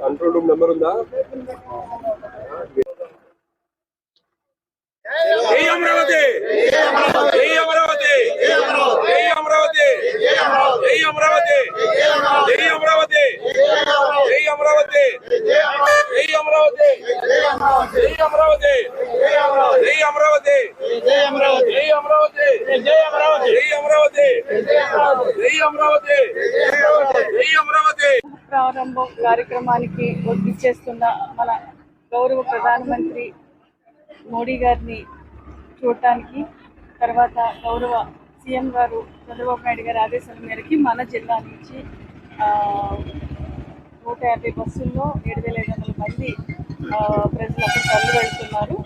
Control room number ఉందా అమరావతి అమరావతి అమరావతి అమరావతి అమరావతి అమరావతి అమరావతి అమరావతి జై అమరావతి జై అమరావతి జై అమరావతి జై అమరావతి జై అమరావతి జై అమరావతి జై అమరావతి ప్రారంభం కార్యక్రమానికి మన గౌరవ ప్రధానమంత్రి మోడీ గారిని చూడటానికి తర్వాత గౌరవ సీఎం గారు చంద్రబాబు నాయుడు గారి ఆదేశాల మేరకి మన జిల్లా నుంచి ఆ, నూట యాభై బస్సుల్లో ఏడు వేల ఐదు వందల మంది ఆ, ప్రజలు అక్కడ తరలి వెళ్తున్నారు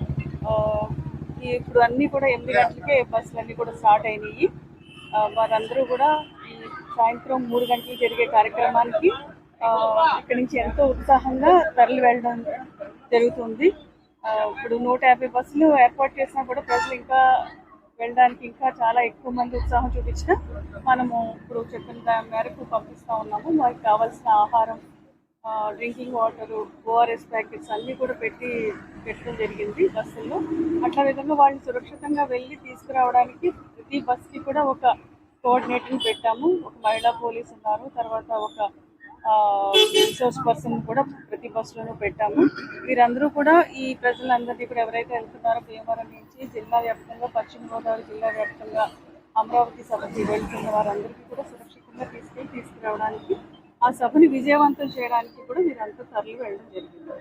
ఇప్పుడు అన్నీ కూడా ఎనిమిది గంటలకే బస్సులు అన్నీ కూడా స్టార్ట్ అయినాయి. వారందరూ కూడా ఈ సాయంత్రం మూడు గంటలకు జరిగే కార్యక్రమానికి ఆ, ఇక్కడి నుంచి ఎంతో ఉత్సాహంగా తరలి వెళ్ళడం జరుగుతుంది. ఇప్పుడు నూట యాభై బస్సులు ఏర్పాటు చేసినా కూడా ప్రజలు ఇంకా వెళ్ళడానికి ఇంకా చాలా ఎక్కువ మంది ఉత్సాహం చూపించిన మనము ఇప్పుడు చెప్పిన దాని మేరకు పంపిస్తూ ఉన్నాము. వారికి కావాల్సిన ఆహారం డ్రింకింగ్ వాటర్ ఓఆర్ఎస్ ప్యాకెట్స్ అన్నీ కూడా పెట్టి పెట్టడం జరిగింది బస్సుల్లో. అట్లా విధంగా వాళ్ళని సురక్షితంగా వెళ్ళి తీసుకురావడానికి ప్రతి బస్కి కూడా ఒక కోఆర్డినేటర్ని పెట్టాము. ఒక మహిళా పోలీస్ ఉన్నారు తర్వాత ఒక రిసోర్స్ పర్సన్ కూడా ప్రతి బస్సులోనూ పెట్టాము. వీరందరూ కూడా ఈ ప్రజలందరినీ కూడా ఎవరైతే వెళ్తున్నారో భీమవరం నుంచి జిల్లా వ్యాప్తంగా పశ్చిమ గోదావరి జిల్లా వ్యాప్తంగా అమరావతి సభకి వెళ్తున్న వారందరికీ కూడా సురక్షితంగా తీసుకెళ్ళి తీసుకురావడానికి ఆ సభని విజయవంతం చేయడానికి కూడా వీరంతా తరలి వెళ్ళడం జరిగింది.